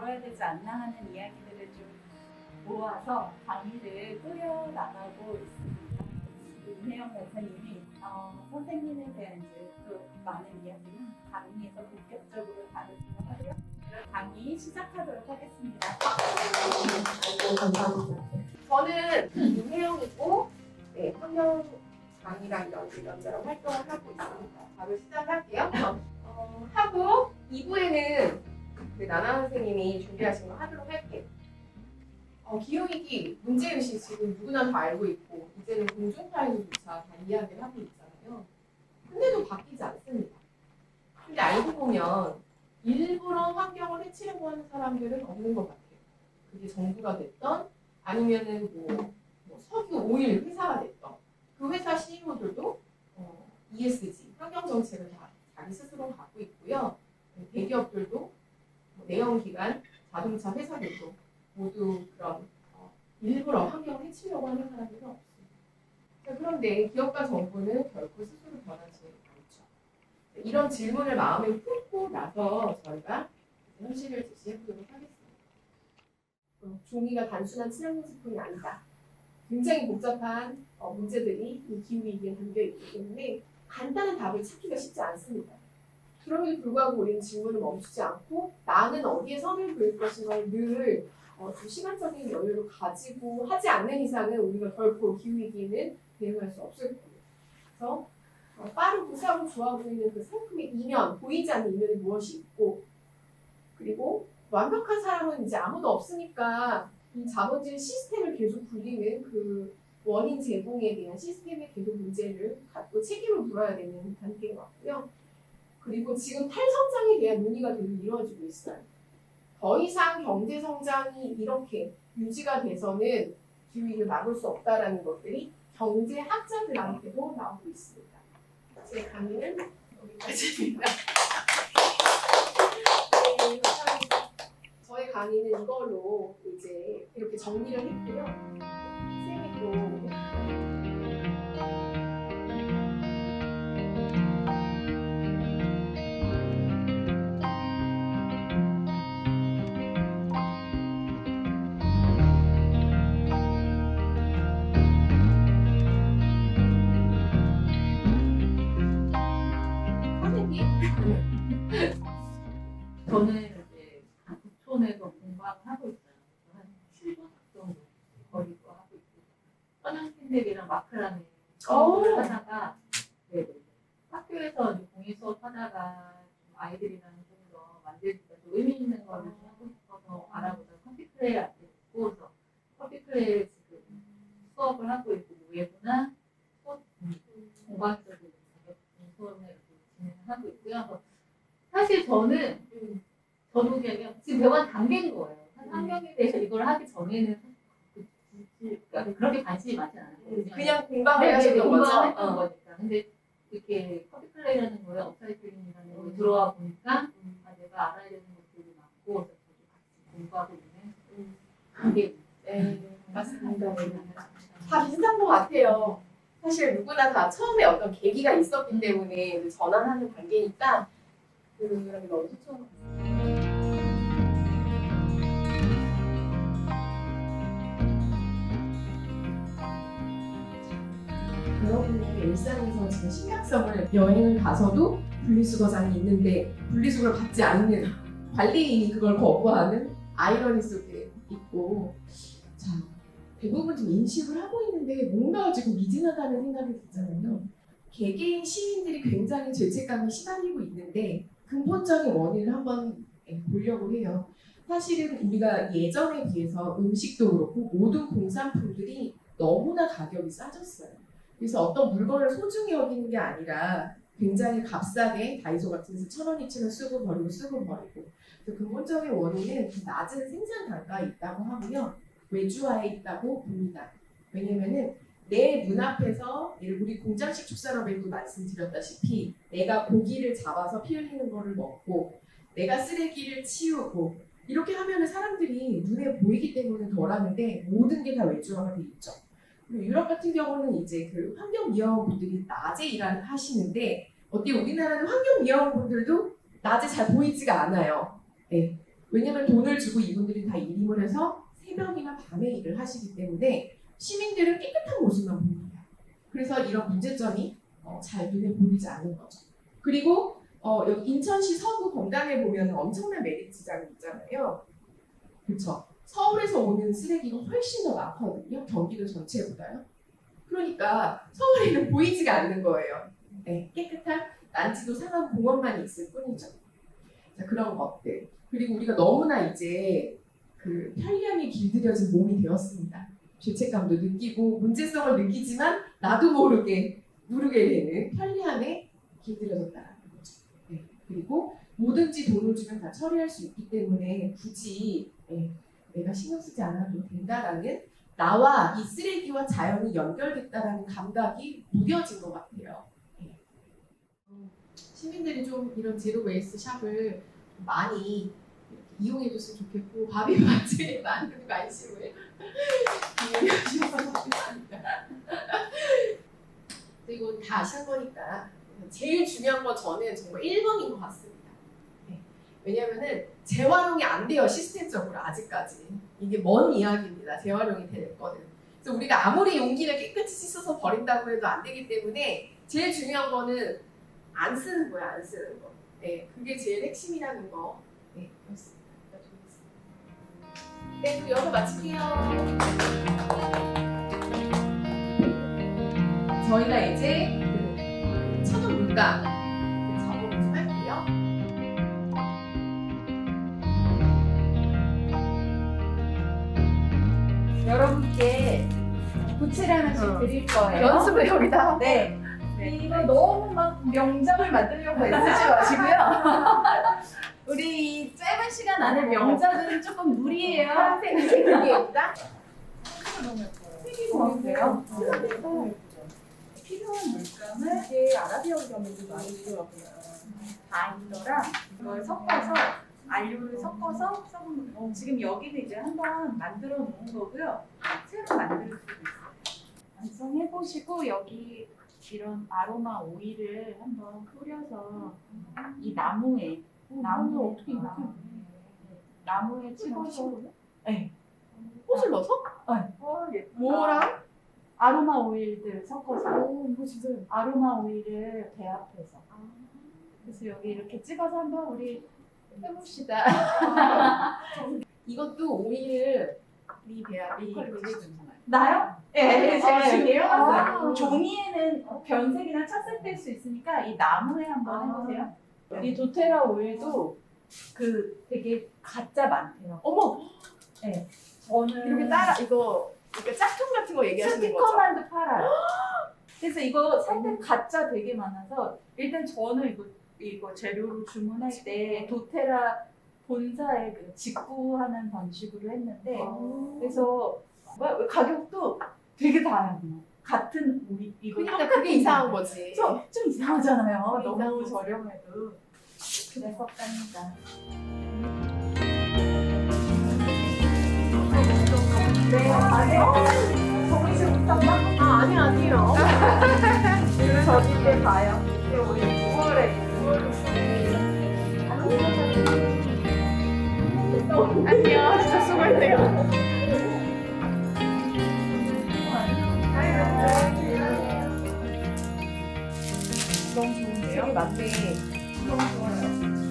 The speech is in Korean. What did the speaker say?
다뤄야 되지 않나 하는 이야기들을 좀 모아서 강의를 꾸려 나가고 있습니다. 윤혜영 변호사님이 어, 선생님에 대한 이제 또 많은 이야기는 강의에서 본격적으로 다루기로 하고요. 그럼 강의 시작하도록 하겠습니다. 감사합니다. 저는 윤혜영이고 네, 환경장이랑 이런 이런저런 활동을 하고 있습니다. 바로 시작할게요. 어, 하고 2부에는 그 나나 선생님이 준비하신 거 하도록 할게요. 어, 기후위기 문제의식 지금 누구나 다 알고 있고 이제는 공중파에서조차 다 이야기를 하고 있잖아요. 근데도 바뀌지 않습니다. 근데 알고 보면 일부러 환경을 해치려고 하는 사람들은 없는 것 같아요. 그게 정부가 됐던 아니면은 뭐, 뭐 석유 오일 회사가 됐던 그 회사 CEO들도 어, ESG 환경 정책을 다 자기 스스로 갖고 있고요. 대기업들도 뭐 내연기관 자동차 회사들도 모두 그런 어, 일부러 환경을 해치려고 하는 사람들은 없습니다. 자, 그런데 기업과 정부는 결코 스스로 변하지 않죠. 이런 질문을 마음에 품고 나서 저희가 현실을 제시해 보도록 하겠습니다. 어, 종이가 단순한 친환경제품이 아니다. 굉장히 복잡한 어, 문제들이 이 기후위기에 담겨 있기 때문에 간단한 답을 찾기가 쉽지 않습니다. 그럼에도 불구하고 우리는 질문을 멈추지 않고 나는 어디에 선을 그을 것인가를 늘 어, 좀 시간적인 여유를 가지고 하지 않는 이상은 우리가 결코 기후위기에는 대응할 수 없을 겁니다. 그래서 어, 빠르고 사고 좋아 보이는 그 상품의 이면, 보이지 않는 이면이 무엇이 있고 그리고 완벽한 사람은 이제 아무도 없으니까 이 자본주의 시스템을 계속 굴리는 그 원인 제공에 대한 시스템의 계속 문제를 갖고 책임을 물어야 되는 단계인 것 같고요. 그리고 지금 탈성장에 대한 논의가 계속 이루어지고 있어요. 더 이상 경제 성장이 이렇게 유지가 돼서는 기후위기를 막을 수 없다라는 것들이 경제학자들한테도 나오고 있습니다. 제 강의는 여기까지입니다. 저의 강의는 이걸로 이제 이렇게 정리를 했고요. 선생님이 또 공부를 하고 있어요. 한 7분 정도 거리고 하고 있고 선생님들이랑 마크라는 수업을 하다가 네 네. 학교에서 이제 공예 수업 하다가 좀 아이들이랑 좀 더 만들기가 좀 의미 있는 거를 좀 하고 싶어서 알아보다 커피 플레이 앞에 있고 그래서 커피 플레이 지금 수업을 하고 있고 뭐 외부나 공부학적인 자격증 수업을 진행하고 있고요. 사실 저는 음, 그냥 지금 배운 단계인 거예요. 한 환경에 대해서 이걸 하기 전에는 그- 그- 그러니까 그렇게 관심이 많지 않았거든요. 그냥 공감을 네, 네, 하셨던 거죠? 어. 거니까. 근데 이렇게 커피 플레이라는 거에 업사이클링이라는 거에 들어와 보니까 음, 아, 내가 알아야 되는 것들이 많고 저도 같이 공부하고 있는 음. 단계. 네, 맞습니다. 다 비슷한 것 같아요. 사실 누구나 다 처음에 어떤 계기가 있었기 때문에 이제 전환하는 단계니까 그런 게 너무 소중한 것. 여러분의 일상에서 지금 심각성을 여행을 가서도 분리수거장이 있는데 분리수거를 받지 않는 관리인이 그걸 거부하는 아이러니 속에 있고 자 대부분 좀 인식을 하고 있는데 뭔가 지금 미진하다는 생각이 들잖아요. 개개인 시민들이 굉장히 죄책감에 시달리고 있는데 근본적인 원인을 한번 예, 보려고 해요. 사실은 우리가 예전에 비해서 음식도 그렇고 모든 공산품들이 너무나 가격이 싸졌어요. 그래서 어떤 물건을 소중히 여기는 게 아니라 굉장히 값싸게 다이소 같은 데서 천 원이치면 쓰고 버리고 쓰고 버리고 그 근본적인 원인은 낮은 생산 단가에 있다고 하고요. 외주화에 있다고 봅니다. 왜냐면은 내 눈앞에서 우리 공장식 축산업에도 말씀드렸다시피 내가 고기를 잡아서 피 흘리는 거를 먹고 내가 쓰레기를 치우고 이렇게 하면은 사람들이 눈에 보이기 때문에 덜 하는데 모든 게 다 외주화가 돼 있죠. 유럽 같은 경우는 이제 그 환경미화원분들이 낮에 일을 하시는데 어때 우리나라는 환경미화원분들도 낮에 잘 보이지가 않아요. 네. 왜냐면 돈을 주고 이분들이 다 일임을 해서 새벽이나 밤에 일을 하시기 때문에 시민들은 깨끗한 모습만 봅니다. 그래서 이런 문제점이 어, 잘 눈에 보이지 않는 거죠. 그리고 어, 여기 인천시 서구 공단에 보면 엄청난 메리츠장이 있잖아요. 그렇죠. 서울에서 오는 쓰레기가 훨씬 더 많거든요. 경기도 전체보다요. 그러니까 서울에는 보이지가 않는 거예요. 네, 깨끗한 난지도 상한 공원만 있을 뿐이죠. 자, 그런 것들. 그리고 우리가 너무나 이제 그 편리함이 길들여진 몸이 되었습니다. 죄책감도 느끼고 문제성을 느끼지만 나도 모르게 누르게 되는 편리함에 길들여졌다는 거죠. 네. 그리고 뭐든지 돈을 주면 다 처리할 수 있기 때문에 굳이 네, 내가 신경 쓰지 않아도 된다라는 나와 이 쓰레기와 자연이 연결됐다라는 감각이 무뎌진 것 같아요. 네. 음, 시민들이 좀 이런 제로 웨이스 샵을 좀 많이 이용해줬으면 좋겠고 밥이 맛이 많은 관심을 이용해주셔서 감사합니다. 그리고 다 아시는 거니까 제일 중요한 건 저는 정말 1번인 것 같습니다. 네. 왜냐면은 재활용이 안 돼요 시스템적으로 아직까지. 이게 먼 이야기입니다. 재활용이 될 거는. 그래서 우리가 아무리 용기를 깨끗이 씻어서 버린다고 해도 안 되기 때문에 제일 중요한 거는 안 쓰는 거야 안 쓰는 거. 네, 그게 제일 핵심이라는 거. 네, 그렇습니다. 네, 그럼 여기서 마칠게요. 저희가 이제 그 천연 물감 드릴 거예요. 연습을 여기다 네. 이거 너무 막 명작을 만들려고 애쓰지 마시고요. 우리 이 짧은 시간 안에 명작은 조금 무리예요. 여기입니다 색이 좋은데요? 필요한 물감을 이게 아라비아 우겸이 많이 있더라고요. 바인더랑 이걸 섞어서 안료를 섞어서 써보는 거. 지금 여기는 이제 한번 만들어 놓은 거고요. 새로 만들 수도 있어요. 완성해 보시고 여기 이런 아로마 오일을 한번 뿌려서 이 나무에 나무에 어떻게 이렇게 나무에 찍어서 네. 꽃을 넣어서? 어, 예쁘다. 뭐랑? 아로마 오일들 섞어서 오, 이거 진짜 아로마 오일을 배합해서 그래서 여기 이렇게 찍어서 한번 우리 해봅시다. 이것도 오일 이 배합이 되게 좋잖아요 나요? 네, 제가 아, 준비해 아. 왔어요. 종이에는 변색이나 착색될 수 있으니까 이 나무에 한번 아. 해보세요. 이 도테라 오일도 그 되게 가짜 많대요. 어머 네, 저는 이렇게 따라 이거 이렇게 짝퉁 같은 거 얘기하시는 거죠? 스티커만도 팔아요. 그래서 이거 살 때 가짜 되게 많아서 일단 저는 이거 이거 재료로 주문할 때 도테라 본사에 그 직구하는 방식으로 했는데 그래서 뭐 가격도 되게 다양해요. 같은 우리 이거 그러니까 그게 이상한. 거지 좀, 좀 이상하잖아요. 어, 너무 이상한 거지. 저렴해도 그래서 깝니다. 네, 아니요. 정신 못한다. 아 아니 아니에요 저기 때 봐요. 되게 맞네.